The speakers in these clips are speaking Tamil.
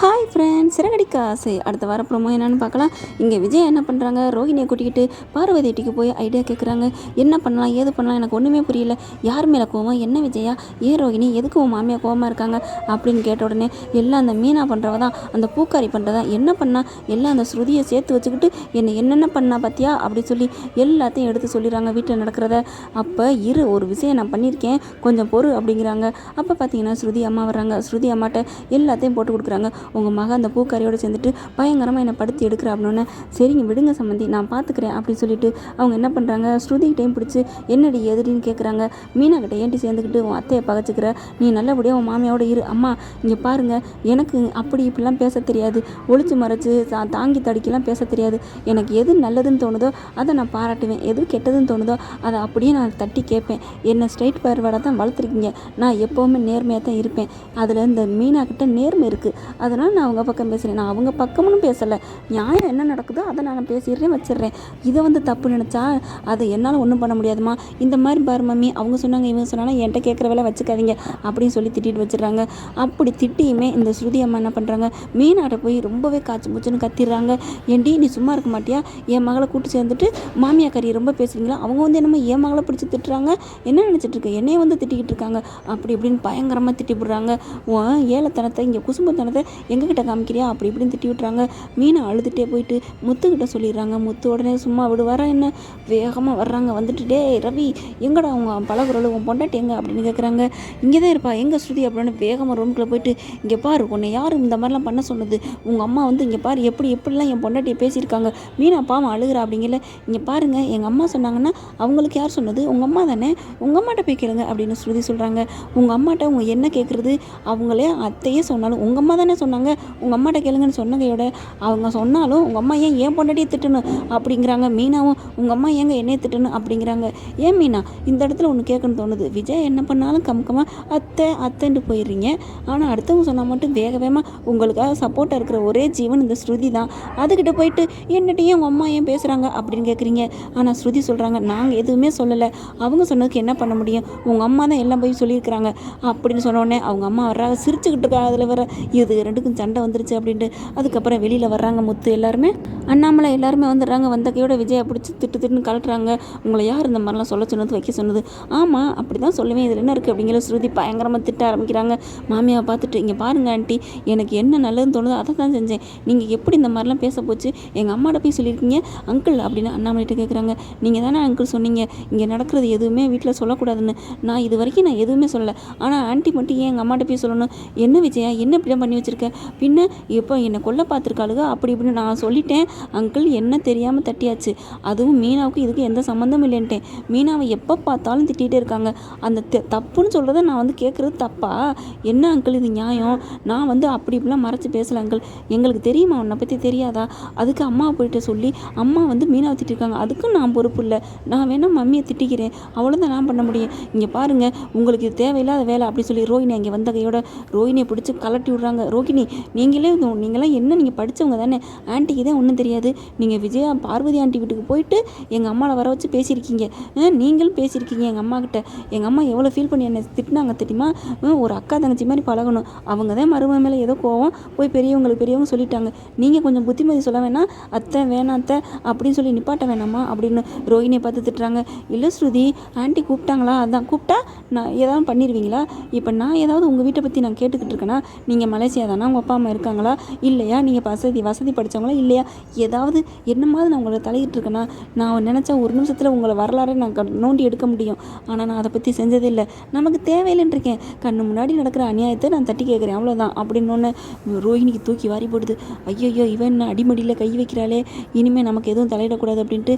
ஹாய் ஃப்ரெண்ட்ஸ் சிறகடிக்க ஆசை. அடுத்த வார ப்ரோமோ என்னன்னு பார்க்கலாம். இங்கே விஜய் என்ன பண்ணுறாங்க ரோகிணியை கூட்டிக்கிட்டு பார்வதி வீட்டுக்கு போய் ஐடியா கேட்குறாங்க என்ன பண்ணலாம்? ஏது பண்ணலாம்? எனக்கு ஒன்றுமே புரியல. யார் மேலே கோவம்? என்ன விஜயா? ஏன் ரோஹினி எதுக்கு உன் மாமியா கோவமாக இருக்காங்க? அப்படின்னு கேட்ட உடனே எல்லாம் அந்த மீனா பண்ணுறவ தான் அந்த பூக்காரி பண்ணுறதா என்ன பண்ணால் எல்லாம் அந்த ஸ்ருதியை சேர்த்து வச்சுக்கிட்டு என்னை என்னென்ன பண்ணா பார்த்தியா அப்படி சொல்லி எல்லாத்தையும் எடுத்து சொல்லிடுறாங்க வீட்டில் நடக்கிறத. அப்போ இரு ஒரு விஷயம் நான் பண்ணியிருக்கேன். கொஞ்சம் பொறு அப்படிங்கிறாங்க. அப்போ பார்த்தீங்கன்னா ஸ்ருதி அம்மா வர்றாங்க. ஸ்ருதி அம்மாட்ட எல்லாத்தையும் போட்டு கொடுக்குறாங்க. உங்கள் மக அந்த பூக்காரியோடு சேர்ந்துட்டு பயங்கரமாக என்னை படுத்தி எடுக்கிற அப்படின்னே சரிங்க விடுங்க சம்மந்தி நான் பார்த்துக்கிறேன் அப்படின்னு சொல்லிட்டு அவங்க என்ன பண்ணுறாங்க ஸ்ருதிகிட்டையும் பிடிச்சி என்னடி எதிரின்னு கேட்குறாங்க மீனாக்கிட்ட ஏன்ட்டி ஏன்டி சேர்ந்துக்கிட்டு உன் அத்தையை பகச்சிக்கிற? நீ நல்லபடியாக உன் மாமியாவோட இரு. அம்மா இங்கே பாருங்கள் எனக்கு அப்படி இப்படிலாம் பேச தெரியாது. ஒளிச்சு மறைச்சு தாங்கி தடுக்கிலாம் பேச தெரியாது. எனக்கு எது நல்லதுன்னு தோணுதோ அதை நான் பாராட்டுவேன். எது கெட்டதுன்னு தோணுதோ அதை அப்படியே நான் தட்டி கேட்பேன். என்னை ஸ்ட்ரைட் ஃபார்வர்டாக தான் வளர்த்துருக்கீங்க. நான் எப்போவுமே நேர்மையாக தான் இருப்பேன். அதில் இந்த மீனாக்கிட்ட நேர்மை இருக்குது அதனால் நான் அவங்க பக்கம் பேசுகிறேன் நான் அவங்க பக்கமும் பேசலை. நியாயம் என்ன நடக்குதோ அதை நான் பேசிடுறேன் வச்சிடுறேன். இதை வந்து தப்பு நினச்சா அதை என்னால் ஒன்றும் பண்ண முடியாதுமா இந்த மாதிரி பாரு மம்மி அவங்க சொன்னாங்க இவங்க சொன்னாங்க என்கிட்ட கேட்குற வேலை வச்சுக்காதீங்க அப்படின்னு சொல்லி திட்டிட்டு வச்சிடுறாங்க. அப்படி திட்டியுமே இந்த ஸ்ருதி அம்மா என்ன பண்ணுறாங்க மீனாட்ட போய் ரொம்பவே காய்ச்சி மூச்சுன்னு கத்திடுறாங்க. ஏண்டி நீ சும்மா இருக்க மாட்டியா? என் மகளை கூட்டு சேர்ந்துட்டு மாமியா கறி ரொம்ப பேசுகிறீங்களா அவங்க வந்து என்னமோ என் மகளை பிடிச்சி திட்டுறாங்க. என்ன நினச்சிட்டு இருக்கு? என்னைய வந்து திட்டிக்கிட்டு இருக்காங்க. அப்படி இப்படின்னு பயங்கரமாக திட்டி விடுறாங்க ஏழைத்தனத்தை ஏலத்தனத்தை இங்கே குசும்பத்தனத்தை எங்ககிட்ட காமிக்கிறியா? அப்படி இப்படின்னு திட்டி விட்றாங்க மீனை அழுதுகிட்டே போயிட்டு முத்துக்கிட்ட சொல்லிடுறாங்க. முத்து உடனே சும்மா விடுவாரா என்ன? வேகமாக வர்றாங்க. வந்துட்டு டேய் ரவி எங்கடா அவங்க பழகுறளவு உன் பொண்டாட்டி எங்க? அப்படின்னு கேட்குறாங்க இங்கே தான் இருப்பா. எங்கே ஸ்ருதி? அப்படின்னு வேகமாக ரூம்குள்ளே போயிட்டு இங்கே பாரு உன்னை யாரும் இந்த மாதிரிலாம் பண்ண சொன்னது? உங்கள் அம்மா வந்து இங்கே பாரு எப்படி எப்படிலாம் என் பொண்டாட்டியை பேசியிருக்காங்க? மீனா பாவம் அழுகிறா அப்படிங்கல. இங்கே பாருங்க எங்கள் அம்மா சொன்னாங்கன்னா அவங்களுக்கு யார் சொன்னது? உங்கள் அம்மா தானே? உங்கள் அம்மாட்ட போய் கேளுங்க. அப்படின்னு ஸ்ருதி சொல்கிறாங்க உங்கள் அம்மாட்ட அவங்க என்ன கேட்குறது அவங்களே அத்தையே சொன்னாலும் உங்கள் அம்மா தானே சொன்னாங்க. சொன்னாங்க. உங்கள் அம்மாட்ட கேளுங்கன்னு சொன்னதையோட அவங்க சொன்னாலும் உங்கள் அம்மா ஏன் ஏன் பொண்டாட்டியை திட்டணும் அப்படிங்கிறாங்க. மீனாவும் உங்கள் அம்மா ஏங்க என்னையே திட்டணும் அப்படிங்கிறாங்க. ஏன் மீனா? இந்த இடத்துல ஒன்று கேட்கணும்னு தோணுது. விஜய் என்ன பண்ணாலும் கம்கமாக அத்தை அத்தைன்ட்டு போயிடுறீங்க. ஆனால் அடுத்தவங்க சொன்னால் மட்டும் வேக வேகமாக உங்களுக்காக சப்போர்ட்டாக இருக்கிற ஒரே ஜீவன் இந்த ஸ்ருதி தான். அதுக்கிட்ட போயிட்டு என்னட்டையும் உங்கள் அம்மா ஏன் பேசுகிறாங்க அப்படின்னு கேட்குறீங்க ஆனால் ஸ்ருதி சொல்கிறாங்க நாங்கள் எதுவுமே சொல்லலை. அவங்க சொன்னதுக்கு என்ன பண்ண முடியும்? உங்கள் அம்மா தான் எல்லாம் போய் சொல்லியிருக்கிறாங்க. அப்படின்னு சொன்ன உடனே அவங்க அம்மா வர்றாங்க. சிரிச்சுக்கிட்டு இருக்கா அதில் வர இது ரெண்டு ரெண்டுக்கும் சண்டை வந்துருச்சு அப்படின்ட்டு அதுக்கப்புறம் வெளியில் வர்றாங்க முத்து எல்லாருமே. அண்ணாமலை எல்லாருமே வந்துடுறாங்க. வந்த கையோட விஜயை பிடிச்சி திட்டு திட்டுன்னு கலட்டுறாங்க உங்களை யார் இந்த மாதிரிலாம் சொல்ல சொன்னது வைக்க சொன்னது? ஆமாம் அப்படி தான் சொல்லுவேன். இதில் என்ன இருக்குது அப்படிங்கிற ஸ்ருதி பயங்கரமாக திட்ட ஆரம்பிக்கிறாங்க. மாமியாவை பார்த்துட்டு இங்கே பாருங்க ஆண்டி எனக்கு என்ன நல்லதுன்னு தோணுதோ அதை தான் செஞ்சேன். நீங்கள் எப்படி இந்த மாதிரிலாம் பேச போச்சு? எங்கள் அம்மாட்ட போய் சொல்லியிருக்கீங்க? அங்கிள் அப்படின்னு அண்ணாமலைகிட்ட கேட்குறாங்க நீங்கள் தானே அங்கிள் சொன்னீங்க. இங்கே நடக்கிறது எதுவுமே வீட்டில் சொல்லக்கூடாதுன்னு. நான் இது வரைக்கும் நான் எதுவுமே சொல்லலை. ஆனால் ஆண்டி மட்டும் ஏன் எங்கள் அம்மாட்ட போய் சொல்லணும்? என்ன விஜயா? என்ன இப்படிலாம் பண்ணி வச்சுருக்க? பின்ன இப்போ என்னை கொல்ல பார்த்துருக்காளுக? அப்படி இப்படின்னு நான் சொல்லிட்டேன். அங்கிள் என்ன தெரியாமல் தட்டியாச்சு. அதுவும் மீனாவுக்கு இதுக்கு எந்த சம்மந்தமும் இல்லைன்ட்டேன். மீனாவை எப்போ பார்த்தாலும் திட்டிகிட்டே இருக்காங்க. அந்த தப்புன்னு சொல்கிறத நான் வந்து கேட்குறது தப்பா? என்ன அங்கிள் இது நியாயம்? நான் வந்து அப்படி இப்படிலாம் மறைச்சி பேசலை அங்கிள். எங்களுக்கு தெரியுமா? உன்னை பற்றி தெரியாதா? அதுக்கு அம்மா போயிட்ட சொல்லி அம்மா வந்து மீனாவை திட்டிருக்காங்க. அதுக்கும் நான் பொறுப்பு இல்லை. நான் வேணால் மம்மியை திட்டிக்கிறேன். அவ்வளோதான் நான் பண்ண முடியும். இங்கே பாருங்கள் உங்களுக்கு இது தேவையில்லாத வேலை அப்படி சொல்லி ரோஹினி அங்கே வந்த கையோட ரோஹினியை பிடிச்சி கலட்டி விட்றாங்க. நந்தினி நீங்களே இது- நீங்களாம் என்ன நீங்கள் படித்தவங்க தானே. ஆன்ட்டிக்கு தான் ஒன்றும் தெரியாது. நீங்கள் விஜயா பார்வதி ஆண்டி வீட்டுக்கு போயிட்டு எங்கள் அம்மாவை வர வச்சு பேசியிருக்கீங்க. நீங்களும் பேசியிருக்கீங்க எங்கள் அம்மாக்கிட்ட எங்கள் அம்மா எவ்வளோ ஃபீல் பண்ணி என்னை திட்டினாங்க தெரியுமா? ஒரு அக்கா தங்கச்சி மாதிரி பழகணும். அவங்க தான் மருமக மேலே ஏதோ கோவம் போய் பெரியவங்களுக்கு பெரியவங்க சொல்லிட்டாங்க. நீங்கள் கொஞ்சம் புத்திமதி சொல்ல வேணாம் அத்தை வேணாம் அத்தை அப்படின்னு சொல்லி நிப்பாட்ட வேணாமா அப்படின்னு ரோஹிணியை பார்த்து திட்டுறாங்க. இல்லை ஸ்ருதி ஆண்டி கூப்பிட்டாங்களா? அதான் கூப்பிட்டா நான் ஏதாவது பண்ணிடுவீங்களா இப்போ நான் ஏதாவது உங்கள் வீட்டை பற்றி நான் கேட்டுக்கிட்டு இருக்கேன்னா நீங்கள் மலேசியா தானா உங்கள் அப்பா அம்மா இருக்காங்களா? இல்லையா? நீங்கள் வசதி வசதி படித்தவங்களா இல்லையா? ஏதாவது என்னமாவது நான் உங்களை தலையிட்டுருக்கேன்னா நான் நினச்சா ஒரு நிமிஷத்தில் உங்களை வரலாறை நான் நோண்டி எடுக்க முடியும். ஆனால் நான் அதை பற்றி செஞ்சதே இல்லை நமக்கு தேவையில்லைன்னு இருக்கேன். கண்ணு முன்னாடி நடக்கிற அநியாயத்தை நான் தட்டி கேட்குறேன். அவ்வளோதான் அப்படின்னு ஒன்று ரோஹிணிக்கு தூக்கி வாரி போடுது. ஐயோ இவன் என்ன அடிமடியில் கை வைக்கிறாளே? இனிமேல் நமக்கு எதுவும் தலையிடக்கூடாது அப்படின்ட்டு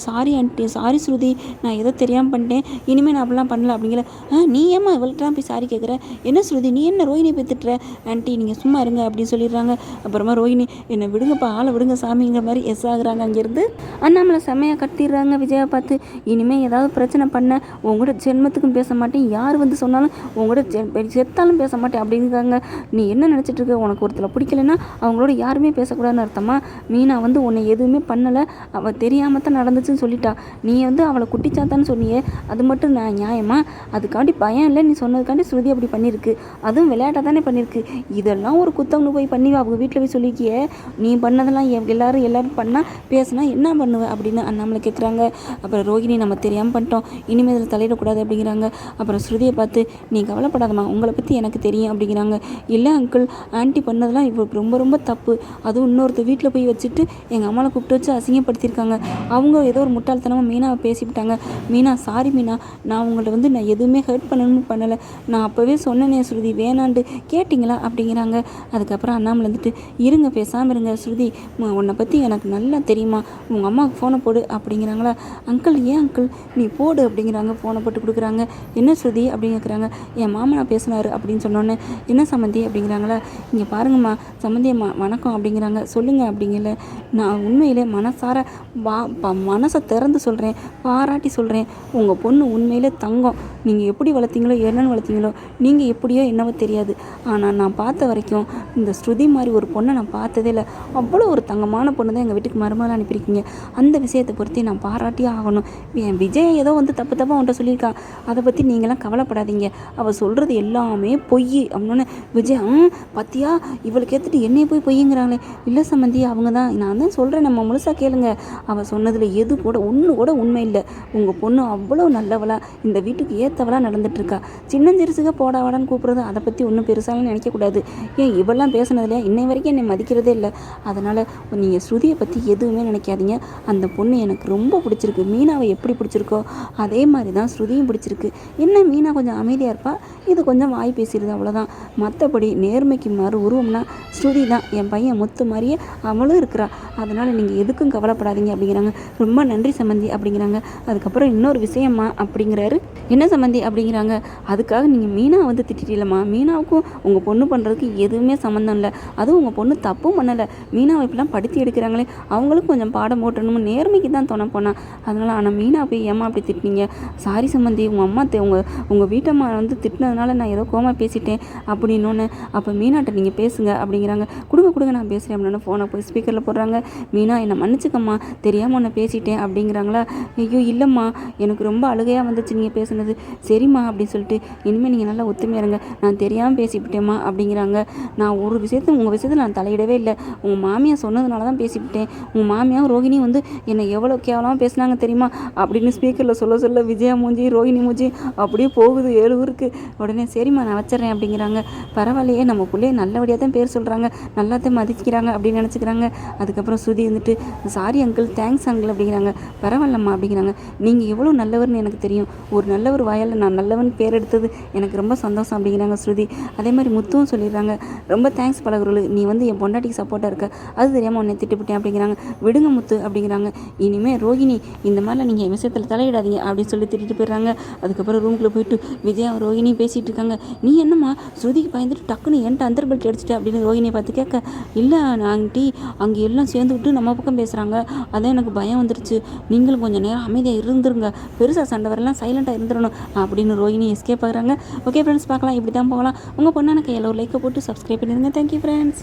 சாரி ஆண்டி சாரி ஸ்ருதி நான் ஏதோ தெரியாமல் பண்ணிட்டேன். இனிமேல் நான் அப்படிலாம் பண்ணல அப்படிங்கிற "ஆ, நீ ஏம்மா இவள்கிட்ட போய் சாரி கேட்குற என்ன ஸ்ருதி நீ என்ன ரோஹிணி பேத்துட்ற திட்டுற ஆண்டி நீங்கள் சும்மா இருங்க அப்படின்னு சொல்லிடுறாங்க. அப்புறமா ரோஹிணி என்னை விடுங்கப்பா ஆளை விடுங்க சாமிங்கிற மாதிரி எஸ் ஆகுறாங்க அங்கேருந்து. அண்ணாமலை செம்மையாக கட்டிடுறாங்க விஜயை பார்த்து. இனிமேல் ஏதாவது பிரச்சனை பண்ண உங்கள்கிட்ட ஜென்மத்துக்கும் பேச மாட்டேன். யார் வந்து சொன்னாலும் உங்கள்கிட்ட செத்தாலும் பேச மாட்டேன் அப்படிங்கிறாங்க. நீ என்ன நினச்சிட்டு இருக்க? உனக்கு ஒருத்தரை பிடிக்கலன்னா அவங்களோட யாருமே பேசக்கூடாதுன்னு அர்த்தமா? மீனா வந்து உன்னை எதுவுமே பண்ணலை. அவள் தெரியாமல் தான் நடந்துச்சுன்னு சொல்லிட்டா. நீ வந்து அவளை குட்டிச்சாத்தான்னு சொன்னியே. அது மட்டும் நான் நியாயமா? அதுக்காண்டி பயம் இல்லை நீ சொன்னதுக்காண்டி ஸ்ருதி அப்படி பண்ணியிருக்கு. அதுவும் விளையாட்டாக தானே பண்ணியிருக்கு. இதெல்லாம் இதெல்லாம் ஒரு குத்தம்னு போய் பண்ணி அவங்க வீட்டில் போய் சொல்லிக்கியே. நீ பண்ணதெல்லாம் எல்லோரும் எல்லாரும் பண்ணால் பேசுனா என்ன பண்ணுவேன் அப்படின்னு அண்ணாமலை கேட்குறாங்க அப்புறம் ரோகிணி நம்ம தெரியாமல் பண்ணிட்டோம். இனிமேல் இதில் தலையிடக்கூடாது அப்படிங்கிறாங்க. அப்புறம் ஸ்ருதியை பார்த்து நீ கவலைப்படாதம்மா உங்களை பற்றி எனக்கு தெரியும் அப்படிங்கிறாங்க. இல்லை அங்கிள் ஆன்ட்டி பண்ணதெல்லாம் இவருக்கு ரொம்ப ரொம்ப தப்பு. அதுவும் இன்னொருத்தர் வீட்டில் போய் வச்சுட்டு எங்கள் அம்மாவை கூப்பிட்டு வச்சு அசிங்கப்படுத்தியிருக்காங்க. அவங்க ஏதோ ஒரு முட்டாள்தனமாக மீனாவை பேசிவிட்டாங்க. மீனா சாரி மீனா நான் உங்கள்ட்ட வந்து நான் எதுவுமே ஹர்ட் பண்ணணும்னு பண்ணலை. நான் அப்போவே சொன்னேனே ஸ்ருதி வேணாண்டு கேட்டிங்களா? அப்படிங்கிறாங்க. அதுக்கப்புறம் அண்ணாமலை வந்துட்டு இருங்க பேசாமல் இருங்க ஸ்ருதி. உன்னை பற்றி எனக்கு நல்லா தெரியுமா? உங்கள் அம்மாவுக்கு ஃபோனை போடு அப்படிங்கிறாங்களா. அங்கிள் ஏன் அங்கிள்? நீ போடு அப்படிங்கிறாங்க. ஃபோனை போட்டு கொடுக்குறாங்க. என்ன ஸ்ருதி? அப்படின்னு கேட்குறாங்க என் மாமனா பேசினார் அப்படின்னு சொன்னோன்னே என்ன சம்மந்தி? அப்படிங்கிறாங்களா. இங்கே பாருங்கம்மா சம்மந்தி வணக்கம் அப்படிங்கிறாங்க. சொல்லுங்கள் அப்படிங்கல. நான் உண்மையிலே மனசார வா ப- மனசை திறந்து சொல்கிறேன் பாராட்டி சொல்கிறேன் உங்கள் பொண்ணு உண்மையிலே தங்கம். நீங்கள் எப்படி வளர்த்தீங்களோ என்னென்னு வளர்த்தீங்களோ நீங்கள் எப்படியோ என்னவோ தெரியாது. ஆனால் நான் பார்த்த வரைக்கும் இந்த ஸ்ருதி மாதிரி ஒரு பொண்ணை நான் பார்த்ததே இல்லை. அவ்வளோ ஒரு தங்கமான பொண்ணு தான் எங்கள் வீட்டுக்கு மருமகள் அனுப்பியிருக்கீங்க. அந்த விஷயத்தை பொறுத்து நான் பாராட்டியே ஆகணும். என் விஜய் ஏதோ வந்து தப்பு தப்பாக அவன்கிட்ட சொல்லியிருக்கா. அதை பற்றி நீங்களாம் கவலைப்படாதீங்க. அவள் சொல்கிறது எல்லாமே பொய் அப்படின்னு விஜய் ஆ பத்தியா? இவளுக்கு ஏற்றுட்டு என்னைய போய் பொய்யுங்கிறாங்களே இல்லை சம்மந்தி அவங்க தான். நான் தான் சொல்கிறேன் நம்ம முழுசாக கேளுங்க. அவள் சொன்னதில் எது கூட ஒன்று கூட உண்மை இல்லை. உங்கள் பொண்ணு அவ்வளோ நல்லவளா இந்த வீட்டுக்கு ஏற்றவளாக நடந்துட்டுருக்கா சின்னஞ்சிறுசுக போடா வாடான்னு கூப்பிட்றது அதை பற்றி ஒன்றும் பெருசாலாம் நினைக்கக்கூடாது ஏன் இவெல்லாம் பேசுனதுலையா? இன்னை வரைக்கும் என்னை மதிக்கிறதே இல்லை. அதனால் நீங்கள் ஸ்ருதியை பற்றி எதுவுமே நினைக்காதீங்க. அந்த பொண்ணு எனக்கு ரொம்ப பிடிச்சிருக்கு. மீனாவை எப்படி பிடிச்சிருக்கோ அதே மாதிரி தான் ஸ்ருதியும் பிடிச்சிருக்கு. என்ன மீனா கொஞ்சம் அமைதியாக இருப்பா? இது கொஞ்சம் வாய் பேசிடுது அவ்வளோதான் மற்றபடி நேர்மைக்கு மாறு உருவம்னா ஸ்ருதி தான் என் பையன் முத்து மாதிரியே அவளும் இருக்கிறா. அதனால் நீங்கள் எதுக்கும் கவலைப்படாதீங்க அப்படிங்கிறாங்க. ரொம்ப நன்றி சம்மந்தி அப்படிங்கிறாங்க. அதுக்கப்புறம் இன்னொரு விஷயம்மா அப்படிங்கிறாரு. என்ன சம்மந்தி அப்படிங்கிறாங்க? அதுக்காக நீங்கள் மீனா வந்து திட்டிட்டீங்களம்மா. மீனாவுக்கும் உங்கள் பொண்ணு பண்ணுறதுக்கு எதுவுமே சம்மந்தம் இல்லை. அதுவும் உங்கள் பொண்ணு தப்பும் பண்ணலை. மீனாவை இப்படிலாம் படுத்தி எடுக்கிறாங்களே அவங்களுக்கும் கொஞ்சம் பாடம் போட்டணும்னு நேர்மைக்கு தான் தோண போனால் அதனால் ஆனால் மீனா போய் ஏமா அப்படி திட்டினீங்க? சாரி சம்மந்தி உங்கள் அம்மா தெ- உங்கள் உங்கள் வீட்டம்மா வந்து திட்டினதுனால நான் ஏதோ கோமா பேசிட்டேன் அப்படின்னோன்னு அப்போ மீனாட்ட நீங்கள் பேசுங்க அப்படிங்கிறாங்க. கொடுங்க கொடுங்க நான் பேசுகிறேன் அப்படின்னு ஃபோனை போய் ஸ்பீக்கரில் போடுறாங்க. மீனா என்னை மன்னிச்சுக்கம்மா தெரியாமல் உன்னை பேசிட்டேன் அப்படிங்கிறாங்களா? ஐயோ இல்லைம்மா எனக்கு ரொம்ப அழுகையாக வந்துச்சு நீங்கள் பேசுனது. சரிம்மா அப்படின்னு சொல்லிட்டு இனிமேல் நீங்கள் நல்லா ஒத்துமையா இருங்க. நான் தெரியாமல் பேசிவிட்டேம்மா அப்படிங்கிறாங்க. நான் ஒரு விஷயத்தை உங்கள் விஷயத்தில் நான் தலையிடவே இல்லை. உங்கள் மாமியார் சொன்னதுனால தான் பேசிவிட்டேன். உங்கள் மாமியார் ரோஹிணி வந்து என்னை எவ்வளோ கேவலமாக பேசுனாங்க தெரியுமா? அப்படின்னு ஸ்பீக்கரில் சொல்ல சொல்ல விஜயா மூஞ்சி ரோஹிணி மூஞ்சி அப்படியே போகுது ஏழு ஊருக்கு. உடனே சரிம்மா நான் வச்சிட்றேன் அப்படிங்கிறாங்க. பரவாயில்லையே நம்ம பிள்ளைய நல்லபடியாக தான் பேர் சொல்கிறாங்க நல்லா தான் மதிக்கிறாங்க அப்படின்னு நினச்சிக்கிறாங்க. அதுக்கப்புறம் ஸ்ருதி வந்துட்டு சாரி அங்கிள் தேங்க்ஸ் அங்கிள் அப்படிங்கிறாங்க. பரவாயில்லம்மா அப்படிங்கிறாங்க. நீங்கள் எவ்வளோ நல்லவர்னு எனக்கு தெரியும். ஒரு நல்லவர் வாயால் நான் நல்லவன் பேர் எடுத்தது எனக்கு ரொம்ப சந்தோஷம் அப்படிங்கிறாங்க ஸ்ருதி. அதே மாதிரி முத்துவும் சொல்லிடுறாங்க. ரொம்ப தேங்க்ஸ் பழகுறோம் நீ வந்து என் பொண்டாட்டிக்கு சப்போர்ட்டாக இருக்க. அது தெரியாமல் உன்னை திட்டுப்பிட்டேன் அப்படிங்கிறாங்க. விடுங்க முத்து அப்படிங்கிறாங்க. இனிமேல் ரோகிணி இந்த மாதிரிலாம் நீங்கள் என் விஷயத்தில் தலையிடாதீங்க அப்படின்னு சொல்லி திட்டிட்டு போயிடுறாங்க. அதுக்கப்புறம் ரூம்குள்ளே போயிட்டு விஜயா ரோகிணி பேசிகிட்டு இருக்காங்க. நீ என்னம்மா ஸ்ருதிக்கு பயந்துட்டு டக்குன்னு என்கிட்ட அந்தர் பெல்ட் அடிச்சிட்ட அப்படின்னு ரோகிணியை பார்த்து கேட்க இல்லை ஆண்டி அங்கே எல்லாம் சேர்ந்துக்கிட்டு நம்ம பக்கம் பேசுகிறாங்க அதான் எனக்கு பயம் வந்துருச்சு. நீங்களும் கொஞ்சம் நேரம் அமைதியாக இருந்துருங்க. பெருசாக சண்டை வரலாம் சைலண்ட்டாக இருந்துடணும் அப்படின்னு ரோஹிணி எஸ்கேப் ஆகுறாங்க. ஓகே ஃப்ரெண்ட்ஸ் பார்க்கலாம். இப்படி தான் போகலாம். உங்கள் பொண்ணான கையில் ஒரு லைக்கை போட்டு subscribe. Né? Thank you, friends.